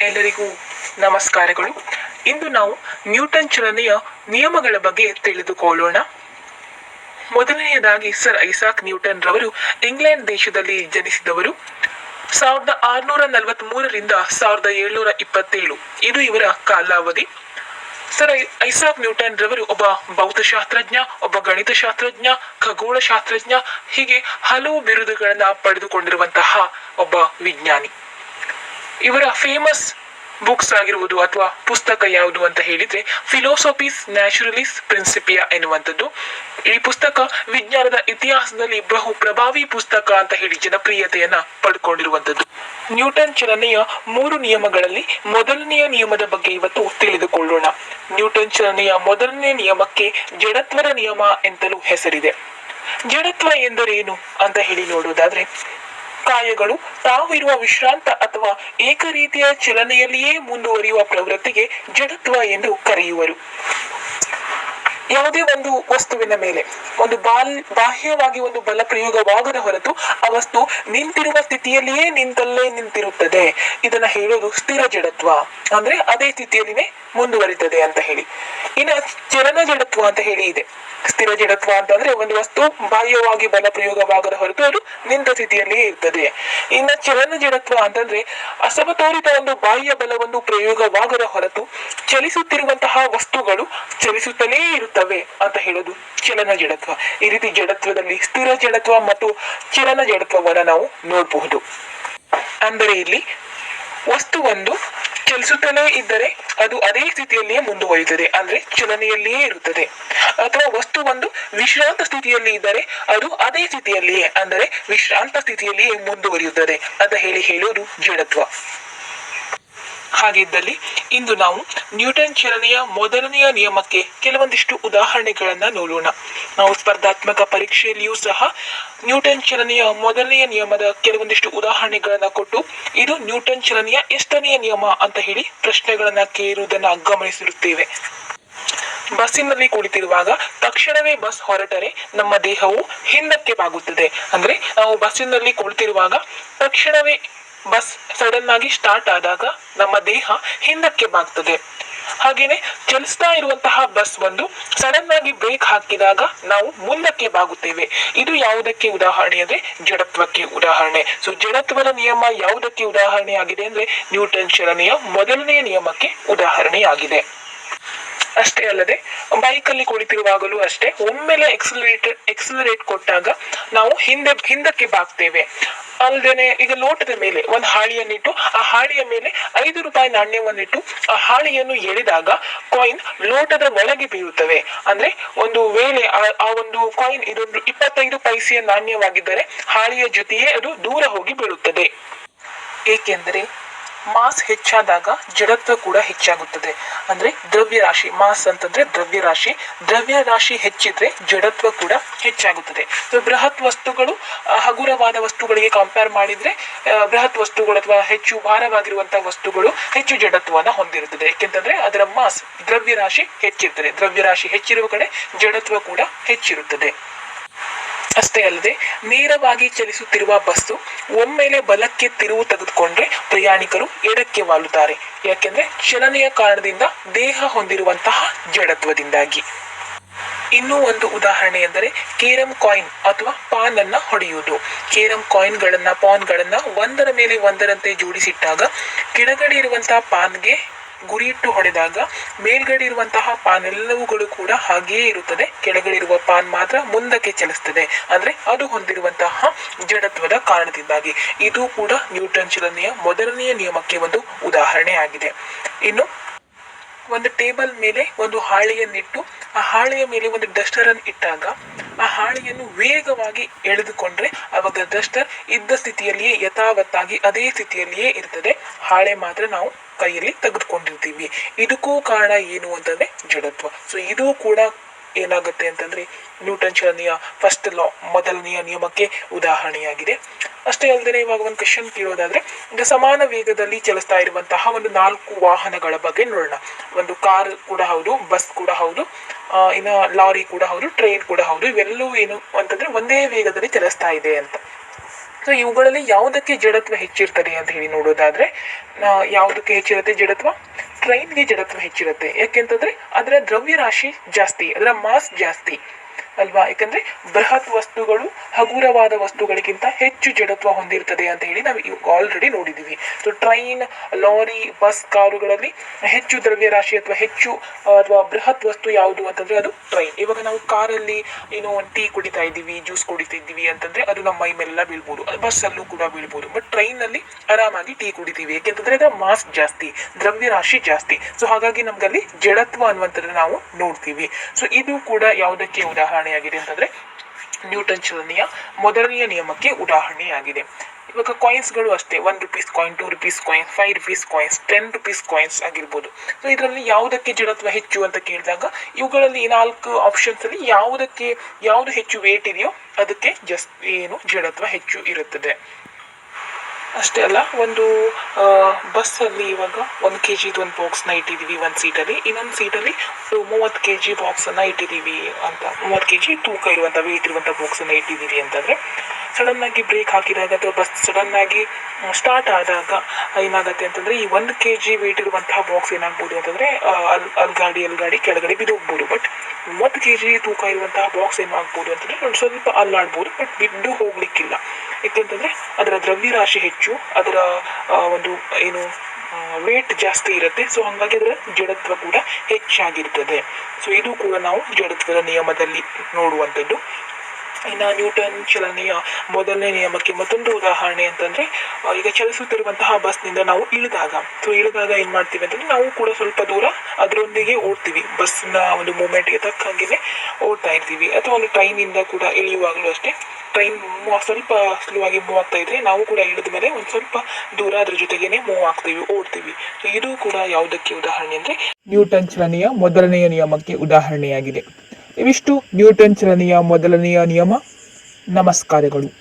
ಎಲ್ಲರಿಗೂ ನಮಸ್ಕಾರಗಳು. ಇಂದು ನಾವು ನ್ಯೂಟನ್ ಚಲನೆಯ ನಿಯಮಗಳ ಬಗ್ಗೆ ತಿಳಿದುಕೊಳ್ಳೋಣ. ಮೊದಲನೆಯದಾಗಿ ಸರ್ ಐಸಾಕ್ ನ್ಯೂಟನ್ ರವರು ಇಂಗ್ಲೆಂಡ್ ದೇಶದಲ್ಲಿ ಜನಿಸಿದವರು. ಸಾವಿರದ ಆರುನೂರ ನಲವತ್ತ್ ಮೂರರಿಂದ ಸಾವಿರದ ಏಳ್ನೂರ ಇಪ್ಪತ್ತೇಳು. ಇದು ಇವರ ಕಾಲಾವಧಿ. ಸರ್ ಐಸಾಕ್ ನ್ಯೂಟನ್ ರವರು ಒಬ್ಬ ಭೌತಶಾಸ್ತ್ರಜ್ಞ, ಒಬ್ಬ ಗಣಿತಶಾಸ್ತ್ರಜ್ಞ, ಖಗೋಳಶಾಸ್ತ್ರಜ್ಞ, ಹೀಗೆ ಹಲವು ಬಿರುದುಗಳನ್ನು ಪಡೆದುಕೊಂಡಿರುವಂತಹ ಒಬ್ಬ ವಿಜ್ಞಾನಿ. ಇವರ ಫೇಮಸ್ ಬುಕ್ಸ್ ಆಗಿರುವುದು ಅಥವಾ ಪುಸ್ತಕ ಯಾವುದು ಅಂತ ಹೇಳಿದ್ರೆ ಫಿಲೋಸಫೀಸ್ ನ್ಯಾಚುರಲಿಸ್ ಪ್ರಿನ್ಸಿಪಿಯಾ ಎನ್ನುವಂಥದ್ದು. ಈ ಪುಸ್ತಕ ವಿಜ್ಞಾನದ ಇತಿಹಾಸದಲ್ಲಿ ಬಹು ಪ್ರಭಾವಿ ಪುಸ್ತಕ ಅಂತ ಹೇಳಿ ಜನಪ್ರಿಯತೆಯನ್ನ ಪಡ್ಕೊಂಡಿರುವಂಥದ್ದು. ನ್ಯೂಟನ್ ಚಲನೆಯ ಮೂರು ನಿಯಮಗಳಲ್ಲಿ ಮೊದಲನೆಯ ನಿಯಮದ ಬಗ್ಗೆ ಇವತ್ತು ತಿಳಿದುಕೊಳ್ಳೋಣ. ನ್ಯೂಟನ್ ಚಲನೆಯ ಮೊದಲನೇ ನಿಯಮಕ್ಕೆ ಜಡತ್ವದ ನಿಯಮ ಎಂತಲೂ ಹೆಸರಿದೆ. ಜಡತ್ವ ಎಂದರೇನು ಅಂತ ಹೇಳಿ ನೋಡುವುದಾದ್ರೆ ಕಾಯಗಳು ತಾವಿರುವ ವಿಶ್ರಾಂತ ಅಥವಾ ಏಕ ರೀತಿಯ ಚಲನೆಯಲ್ಲಿಯೇ ಮುಂದುವರಿಯುವ ಪ್ರವೃತ್ತಿಗೆ ಜಡತ್ವ ಎಂದು ಕರೆಯುವರು. ಯಾವುದೇ ಒಂದು ವಸ್ತುವಿನ ಮೇಲೆ, ಒಂದು ಬಾಲ್, ಬಾಹ್ಯವಾಗಿ ಒಂದು ಬಲ ಪ್ರಯೋಗವಾಗದ ಹೊರತು ಆ ವಸ್ತು ನಿಂತಿರುವ ಸ್ಥಿತಿಯಲ್ಲಿಯೇ ನಿಂತಲ್ಲೇ ನಿಂತಿರುತ್ತದೆ. ಇದನ್ನ ಹೇಳೋದು ಸ್ಥಿರ ಜಡತ್ವ. ಅಂದ್ರೆ ಅದೇ ಸ್ಥಿತಿಯಲ್ಲಿನೇ ಮುಂದುವರಿತದೆ ಅಂತ ಹೇಳಿ. ಇನ್ನು ಚಲನ ಜಡತ್ವ ಅಂತ ಹೇಳಿ ಇದೆ. ಸ್ಥಿರ ಜಡತ್ವ ಅಂತಂದ್ರೆ ಒಂದು ವಸ್ತು ಬಾಹ್ಯವಾಗಿ ಬಲ ಪ್ರಯೋಗವಾಗದ ಹೊರತು ಅದು ನಿಂತ ಸ್ಥಿತಿಯಲ್ಲಿಯೇ ಇರ್ತದೆ. ಇನ್ನು ಚಲನ ಜಡತ್ವ ಅಂತಂದ್ರೆ ಅಸಮತೋಲಿತ ಒಂದು ಬಾಹ್ಯ ಬಲವನ್ನು ಪ್ರಯೋಗವಾಗದ ಹೊರತು ಚಲಿಸುತ್ತಿರುವಂತಹ ವಸ್ತುಗಳು ಚಲಿಸುತ್ತಲೇ ಇರುತ್ತವೆ. ಅಂತ ಹೇಳೋದು ಚಲನ ಜಡತ್ವ. ಈ ರೀತಿ ಜಡತ್ವದಲ್ಲಿ ಸ್ಥಿರ ಜಡತ್ವ ಮತ್ತು ಚಲನ ಜಡತ್ವವನ್ನು ನಾವು ನೋಡಬಹುದು. ಅಂದರೆ ಇಲ್ಲಿ ವಸ್ತುವೊಂದು ಚಲಿಸುತ್ತಲೇ ಇದ್ದರೆ ಅದು ಅದೇ ಸ್ಥಿತಿಯಲ್ಲಿಯೇ ಮುಂದುವರಿಯುತ್ತದೆ. ಅಂದ್ರೆ ಚಲನೆಯಲ್ಲಿಯೇ ಇರುತ್ತದೆ. ಅಥವಾ ವಸ್ತು ಒಂದು ವಿಶ್ರಾಂತ ಸ್ಥಿತಿಯಲ್ಲಿ ಇದ್ದರೆ ಅದು ಅದೇ ಸ್ಥಿತಿಯಲ್ಲಿಯೇ, ಅಂದರೆ ವಿಶ್ರಾಂತ ಸ್ಥಿತಿಯಲ್ಲಿಯೇ ಮುಂದುವರಿಯುತ್ತದೆ ಅಂತ ಹೇಳಿ ಹೇಳುವುದು ಜಡತ್ವ. ಹಾಗಿದ್ದಲ್ಲಿ ಇಂದು ನಾವು ನ್ಯೂಟನ್ ಚಲನೆಯ ಮೊದಲನೆಯ ನಿಯಮಕ್ಕೆ ಕೆಲವೊಂದಿಷ್ಟು ಉದಾಹರಣೆಗಳನ್ನ ನೋಡೋಣ. ನಾವು ಸ್ಪರ್ಧಾತ್ಮಕ ಪರೀಕ್ಷೆಯಲ್ಲಿಯೂ ಸಹ ನ್ಯೂಟನ್ ಚಲನೆಯ ಮೊದಲನೆಯ ನಿಯಮದ ಕೆಲವೊಂದಿಷ್ಟು ಉದಾಹರಣೆಗಳನ್ನ ಕೊಟ್ಟು ಇದು ನ್ಯೂಟನ್ ಚಲನೆಯ ಎಷ್ಟನೆಯ ನಿಯಮ ಅಂತ ಹೇಳಿ ಪ್ರಶ್ನೆಗಳನ್ನ ಕೇಳುವುದನ್ನ ಗಮನಿಸಿರುತ್ತೇವೆ. ಬಸ್ಸಿನಲ್ಲಿ ಕುಳಿತಿರುವಾಗ ತಕ್ಷಣವೇ ಬಸ್ ಹೊರಟರೆ ನಮ್ಮ ದೇಹವು ಹಿಂದಕ್ಕೆ ಬಾಗುತ್ತದೆ. ಅಂದ್ರೆ ನಾವು ಬಸ್ಸಿನಲ್ಲಿ ಕುಳಿತಿರುವಾಗ ತಕ್ಷಣವೇ ಬಸ್ ಸಡನ್ ಆಗಿ ಸ್ಟಾರ್ಟ್ ಆದಾಗ ನಮ್ಮ ದೇಹ ಹಿಂದಕ್ಕೆ ಬಾಗ್ತದೆ. ಹಾಗೇನೆ ಚಲಿಸ್ತಾ ಇರುವಂತಹ ಬಸ್ ಒಂದು ಸಡನ್ ಆಗಿ ಬ್ರೇಕ್ ಹಾಕಿದಾಗ ನಾವು ಮುಂದಕ್ಕೆ ಬಾಗುತ್ತೇವೆ. ಇದು ಯಾವುದಕ್ಕೆ ಉದಾಹರಣೆ ಅಂದ್ರೆ ಜಡತ್ವಕ್ಕೆ ಉದಾಹರಣೆ. ಸೊ ಜಡತ್ವದ ನಿಯಮ ಯಾವುದಕ್ಕೆ ಉದಾಹರಣೆ ಆಗಿದೆ ಅಂದ್ರೆ ನ್ಯೂಟನ್ ಚಲನೆಯ ಮೊದಲನೆಯ ನಿಯಮಕ್ಕೆ ಉದಾಹರಣೆಯಾಗಿದೆ ಅಷ್ಟೇ ಅಲ್ಲದೆ ಬೈಕಲ್ಲಿ ಕುಳಿತಿರುವಾಗಲೂ ಅಷ್ಟೇ ಒಮ್ಮೆಲೆ ಎಕ್ಸಲರೇಟರ್ ಎಕ್ಸಲರೇಟ್ ಕೊಟ್ಟಾಗ ನಾವು ಹಿಂದೆ, ಹಿಂದಕ್ಕೆ ಬಾಗ್ತೇವೆ. ಅಲ್ಲದೆ ಈಗ ಲೋಟದ ಮೇಲೆ ಒಂದು ಹಾಳಿಯನ್ನಿಟ್ಟು ಆ ಹಾಳಿಯ ಮೇಲೆ ಐದು ರೂಪಾಯಿ ನಾಣ್ಯವನ್ನಿಟ್ಟು ಆ ಹಾಳಿಯನ್ನು ಎಳೆದಾಗ ಕಾಯಿನ್ ಲೋಟದ ಒಳಗೆ ಬೀಳುತ್ತವೆ. ಅಂದ್ರೆ ಒಂದು ವೇಳೆ ಆ- ಆ ಒಂದು ಕಾಯಿನ್ ಇದೊಂದು ಇಪ್ಪತ್ತೈದು ಪೈಸೆಯ ನಾಣ್ಯವಾಗಿದ್ದರೆ ಹಾಳಿಯ ಜೊತೆಯೇ ಅದು ದೂರ ಹೋಗಿ ಬೀಳುತ್ತದೆ. ಏಕೆಂದರೆ ಮಾಸ್ ಹೆಚ್ಚಾದಾಗ ಜಡತ್ವ ಕೂಡ ಹೆಚ್ಚಾಗುತ್ತದೆ. ಅಂದ್ರೆ ದ್ರವ್ಯರಾಶಿ ಮಾಸ್ ಅಂತಂದ್ರೆ ದ್ರವ್ಯರಾಶಿ ದ್ರವ್ಯರಾಶಿ ಹೆಚ್ಚಿದ್ರೆ ಜಡತ್ವ ಕೂಡ ಹೆಚ್ಚಾಗುತ್ತದೆ. ಬೃಹತ್ ವಸ್ತುಗಳು ಹಗುರವಾದ ವಸ್ತುಗಳಿಗೆ ಕಂಪೇರ್ ಮಾಡಿದ್ರೆ ಬೃಹತ್ ವಸ್ತುಗಳು ಅಥವಾ ಹೆಚ್ಚು ಭಾರವಾಗಿರುವಂತಹ ವಸ್ತುಗಳು ಹೆಚ್ಚು ಜಡತ್ವನ ಹೊಂದಿರುತ್ತದೆ. ಯಾಕೆಂತಂದ್ರೆ ಅದರ ಮಾಸ್ ದ್ರವ್ಯರಾಶಿ ಹೆಚ್ಚಿರ್ತದೆ. ದ್ರವ್ಯರಾಶಿ ಹೆಚ್ಚಿರುವ ಕಡೆ ಜಡತ್ವ ಕೂಡ ಹೆಚ್ಚಿರುತ್ತದೆ. ಅಷ್ಟೇ ಅಲ್ಲದೆ ನೇರವಾಗಿ ಚಲಿಸುತ್ತಿರುವ ಬಸ್ಸು ಒಮ್ಮೆಲೆ ಬಲಕ್ಕೆ ತಿರುವು ತೆಗೆದುಕೊಂಡ್ರೆ ಪ್ರಯಾಣಿಕರು ಎಡಕ್ಕೆ ವಾಲುತ್ತಾರೆ. ಯಾಕೆಂದ್ರೆ ಚಲನೆಯ ಕಾರಣದಿಂದ ದೇಹ ಹೊಂದಿರುವಂತಹ ಜಡತ್ವದಿಂದಾಗಿ. ಇನ್ನೂ ಒಂದು ಉದಾಹರಣೆ ಎಂದರೆ ಕೇರಂ ಕಾಯಿನ್ ಅಥವಾ ಪಾನ್ ಅನ್ನ ಹೊಡೆಯುವುದು. ಕೇರಂ ಕಾಯಿನ್ಗಳನ್ನ, ಪಾನ್ಗಳನ್ನ ಒಂದರ ಮೇಲೆ ಒಂದರಂತೆ ಜೋಡಿಸಿಟ್ಟಾಗ ಕೆಳಗಡೆ ಇರುವಂತಹ ಪಾನ್ಗೆ ಗುರಿಯಿಟ್ಟು ಹೊಡೆದಾಗ ಮೇಲ್ಗಡೆ ಇರುವಂತಹ ಪಾನ್ ಎಲ್ಲವುಗಳು ಕೂಡ ಹಾಗೆಯೇ ಇರುತ್ತದೆ. ಕೆಳಗಡೆ ಇರುವ ಪಾನ್ ಮಾತ್ರ ಮುಂದಕ್ಕೆ ಚಲಿಸ್ತದೆ ಅಂದ್ರೆ ಅದು ಹೊಂದಿರುವಂತಹ ಜಡತ್ವದ ಕಾರಣದಿಂದಾಗಿ. ಇದು ಕೂಡ ನ್ಯೂಟನ್ ಚಲನೆಯ ಮೊದಲನೆಯ ನಿಯಮಕ್ಕೆ ಒಂದು ಉದಾಹರಣೆ ಆಗಿದೆ ಇನ್ನು ಒಂದು ಟೇಬಲ್ ಮೇಲೆ ಒಂದು ಹಾಳೆಯನ್ನಿಟ್ಟು, ಆ ಹಾಳೆಯ ಮೇಲೆ ಒಂದು ಡಸ್ಟರ್ ಅನ್ನು ಇಟ್ಟಾಗ, ಆ ಹಾಳೆಯನ್ನು ವೇಗವಾಗಿ ಎಳೆದುಕೊಂಡ್ರೆ ಅವಾಗ ಡಸ್ಟರ್ ಇದ್ದ ಸ್ಥಿತಿಯಲ್ಲಿಯೇ, ಯಥಾವತ್ತಾಗಿ ಅದೇ ಸ್ಥಿತಿಯಲ್ಲಿಯೇ ಇರ್ತದೆ. ಹಾಳೆ ಮಾತ್ರ ನಾವು ಕೈಯಲ್ಲಿ ತೆಗೆದುಕೊಂಡಿರ್ತೀವಿ. ಇದಕ್ಕೂ ಕಾರಣ ಏನು ಅಂತಂದ್ರೆ ಜಡತ್ವ. ಸೊ ಇದು ಕೂಡ ಏನಾಗುತ್ತೆ ಅಂತಂದ್ರೆ ನ್ಯೂಟನ್ ಚಲನೆಯ ಫಸ್ಟ್ ಲಾ ಮೊದಲನೆಯ ನಿಯಮಕ್ಕೆ ಉದಾಹರಣೆಯಾಗಿದೆ. ಅಷ್ಟೇ ಅಲ್ಲದೆ ಇವಾಗ ಒಂದು ಕ್ವಶನ್ ಕೇಳೋದಾದ್ರೆ, ಈಗ ಸಮಾನ ವೇಗದಲ್ಲಿ ಚಲಿಸ್ತಾ ಇರುವಂತಹ ಒಂದು ನಾಲ್ಕು ವಾಹನಗಳ ಬಗ್ಗೆ ನೋಡೋಣ. ಒಂದು ಕಾರ್ ಕೂಡ ಹೌದು ಬಸ್ ಕೂಡ ಹೌದು ಇನ್ನು ಲಾರಿ ಕೂಡ ಹೌದು ಟ್ರೈನ್ ಕೂಡ ಹೌದು, ಇವೆಲ್ಲವೂ ಏನು ಅಂತಂದ್ರೆ ಒಂದೇ ವೇಗದಲ್ಲಿ ಚಲಿಸ್ತಾ ಇದೆ ಅಂತ. ಸೊ ಇವುಗಳಲ್ಲಿ ಯಾವುದಕ್ಕೆ ಜಡತ್ವ ಹೆಚ್ಚಿರ್ತದೆ ಅಂತ ಹೇಳಿ ನೋಡೋದಾದ್ರೆ ಯಾವುದಕ್ಕೆ ಹೆಚ್ಚಿರುತ್ತೆ ಜಡತ್ವ? ಟ್ರೈನ್ಗೆ ಜಡತ್ವ ಹೆಚ್ಚಿರುತ್ತೆ. ಯಾಕೆಂತಂದ್ರೆ ಅದರ ದ್ರವ್ಯರಾಶಿ ಜಾಸ್ತಿ ಅದರ ಮಾಸ್ ಜಾಸ್ತಿ. ಅಲ್ವಾ? ಯಾಕಂದ್ರೆ ಬೃಹತ್ ವಸ್ತುಗಳು ಹಗುರವಾದ ವಸ್ತುಗಳಿಗಿಂತ ಹೆಚ್ಚು ಜಡತ್ವ ಹೊಂದಿರ್ತದೆ ಅಂತ ಹೇಳಿ ನಾವು ಆಲ್ರೆಡಿ ನೋಡಿದೀವಿ. ಸೊ ಟ್ರೈನ್ ಲಾರಿ ಬಸ್ ಕಾರುಗಳಲ್ಲಿ ಹೆಚ್ಚು ದ್ರವ್ಯರಾಶಿ ಅಥವಾ ಹೆಚ್ಚು, ಅಥವಾ ಬೃಹತ್ ವಸ್ತು ಯಾವುದು ಅಂತಂದ್ರೆ ಅದು ಟ್ರೈನ್ ಇವಾಗ ನಾವು ಕಾರಲ್ಲಿ ಏನೋ ಒಂದು ಟೀ ಕುಡಿತಾ ಇದ್ದೀವಿ ಜ್ಯೂಸ್ ಕುಡಿತಾ ಇದ್ದೀವಿ ಅಂತಂದ್ರೆ ಅದು ನಮ್ಮ ಮೈ ಮೇಲೆಲ್ಲ ಬೀಳ್ಬೋದು ಬಸ್ಸಲ್ಲೂ ಕೂಡ ಬೀಳ್ಬೋದು. ಬಟ್ ಟ್ರೈನಲ್ಲಿ ಆರಾಮಾಗಿ ಟೀ ಕುಡಿತೀವಿ. ಯಾಕೆಂತಂದ್ರೆ ಅದರ ಮಾಸ್ ಜಾಸ್ತಿ, ದ್ರವ್ಯರಾಶಿ ಜಾಸ್ತಿ. ಸೊ ಹಾಗಾಗಿ ನಮ್ಗಲ್ಲಿ ಜಡತ್ವ ಅನ್ನುವಂಥದ್ದು ನಾವು ನೋಡ್ತೀವಿ. ಸೊ ಇದು ಕೂಡ ಯಾವುದಕ್ಕೆ ಉದಾಹರಣೆಯಾಗಿದೆ ಅಂತಂದ್ರೆ ನ್ಯೂಟನ್ ಚಲನೆಯ ಮೊದಲನೆಯ ನಿಯಮಕ್ಕೆ ಉದಾಹರಣೆಯಾಗಿದೆ. ಇವಾಗ ಕಾಯಿನ್ಸ್ಗಳು ಅಷ್ಟೇ one rupees coin two rupees coin five rupees coins ten rupees coins ಆಗಿರ್ಬೋದು. ಸೊ ಇದರಲ್ಲಿ ಯಾವುದಕ್ಕೆ ಜಡತ್ವ ಹೆಚ್ಚು ಅಂತ ಕೇಳಿದಾಗ, ಇವುಗಳಲ್ಲಿ ನಾಲ್ಕು ಆಪ್ಷನ್ಸ್ ಅಲ್ಲಿ ಯಾವುದಕ್ಕೆ, ಯಾವುದು ಹೆಚ್ಚು ವೇಟ್ ಇದೆಯೋ, ಅದಕ್ಕೆ ಜಸ್ಟ್ ಏನು ಜಡತ್ವ ಹೆಚ್ಚು ಇರುತ್ತದೆ. ಅಷ್ಟೇ ಅಲ್ಲ, ಒಂದು ಬಸ್ಸಲ್ಲಿ ಇವಾಗ ಒಂದು ಕೆ ಜಿದು ಒಂದು ಬಾಕ್ಸ್ನ ಇಟ್ಟಿದ್ದೀವಿ ಒಂದು ಸೀಟಲ್ಲಿ ಇನ್ನೊಂದು ಸೀಟಲ್ಲಿ ಮೂವತ್ತು ಕೆ ಜಿ ಬಾಕ್ಸನ್ನು ಇಟ್ಟಿದ್ದೀವಿ ಅಂತ. ಮೂವತ್ತು ಕೆ ಜಿ ತೂಕ ಇರುವಂಥ ವೇಟ್ ಇರುವಂಥ ಬಾಕ್ಸನ್ನು ಇಟ್ಟಿದ್ದೀವಿ ಅಂತಂದರೆ ಸಡನ್ನಾಗಿ ಬ್ರೇಕ್ ಹಾಕಿದಾಗ ಅಥವಾ ಬಸ್ ಸಡನ್ನಾಗಿ ಸ್ಟಾರ್ಟ್ ಆದಾಗ ಏನಾಗುತ್ತೆ ಅಂತಂದರೆ ಈ ಒಂದು ಕೆ ಜಿ ವೇಟ್ ಇರುವಂತಹ ಬಾಕ್ಸ್ ಏನಾಗ್ಬೋದು ಅಂತಂದರೆ ಅಲ್ಲಿ ಅಲ್ಲಿ ಗಾಡಿ ಅಲ್ಲಿ ಗಾಡಿ ಕೆಳಗಡೆ ಬಿದ್ದೋಗ್ಬೋದು. ಬಟ್ ಮೂವತ್ತು ಕೆ ಜಿ ತೂಕ ಇರುವಂತಹ ಬಾಕ್ಸ್ ಏನಾಗ್ಬೋದು ಅಂತಂದರೆ ಒಂದು ಸ್ವಲ್ಪ ಅಲ್ಲಾಡ್ಬೋದು ಬಟ್ ಬಿದ್ದು ಹೋಗ್ಲಿಕ್ಕಿಲ್ಲ. ಯಾಕೆಂತಂದರೆ ಅದರ ದ್ರವ್ಯರಾಶಿ ಹೆಚ್ಚು, ಅದರ ಒಂದು, ಏನು ವೇಟ್ ಜಾಸ್ತಿ ಇರುತ್ತೆ. ಸೊ ಹಾಗಾಗಿ ಅದರ ಜಡತ್ವ ಕೂಡ ಹೆಚ್ಚಾಗಿರ್ತದೆ. ಸೊ ಇದು ಕೂಡ ನಾವು ಜಡತ್ವದ ನಿಯಮದಲ್ಲಿ ನೋಡುವಂಥದ್ದು. ಇನ್ನು ನ್ಯೂಟನ್ ಚಲನೆಯ ಮೊದಲನೇ ನಿಯಮಕ್ಕೆ ಮತ್ತೊಂದು ಉದಾಹರಣೆ ಅಂತಂದ್ರೆ ಈಗ ಚಲಿಸುತ್ತಿರುವಂತಹ ಬಸ್ನಿಂದ ನಾವು ಇಳಿದಾಗ. ಸೊ ಇಳಿದಾಗ ಏನು ಮಾಡ್ತೀವಿ ಅಂತಂದ್ರೆ, ನಾವು ಕೂಡ ಸ್ವಲ್ಪ ದೂರ ಅದರೊಂದಿಗೆ ಓಡ್ತೀವಿ. ಬಸ್ನ ಒಂದು ಮೂಮೆಂಟ್ಗೆ ತಕ್ಕ ಓಡ್ತಾ ಇರ್ತೀವಿ. ಅಥವಾ ಒಂದು ಟ್ರೈನಿಂದ ಕೂಡ ಇಳಿಯುವಾಗಲೂ ಅಷ್ಟೇ, ಟ್ರೈನ್ ಸ್ವಲ್ಪ ಸ್ಲೋ ಆಗಿ ಮೂವ್ ಆಗ್ತಾ ಇದ್ರೆ ನಾವು ಕೂಡ ಇಳಿದ ಮೇಲೆ ಒಂದು ಸ್ವಲ್ಪ ದೂರ ಅದ್ರ ಜೊತೆಗೇನೆ ಮೂವ್ ಆಗ್ತೀವಿ, ಓಡ್ತೀವಿ. ಇದು ಕೂಡ ಯಾವುದಕ್ಕೆ ಉದಾಹರಣೆ ಅಂದ್ರೆ, ನ್ಯೂಟನ್ ಚಲನೆಯ ಮೊದಲನೆಯ ನಿಯಮಕ್ಕೆ ಉದಾಹರಣೆಯಾಗಿದೆ. ಇವಿಷ್ಟು ನ್ಯೂಟನ್ ಚಲನೆಯ ಮೊದಲನೆಯ ನಿಯಮ. ನಮಸ್ಕಾರಗಳು.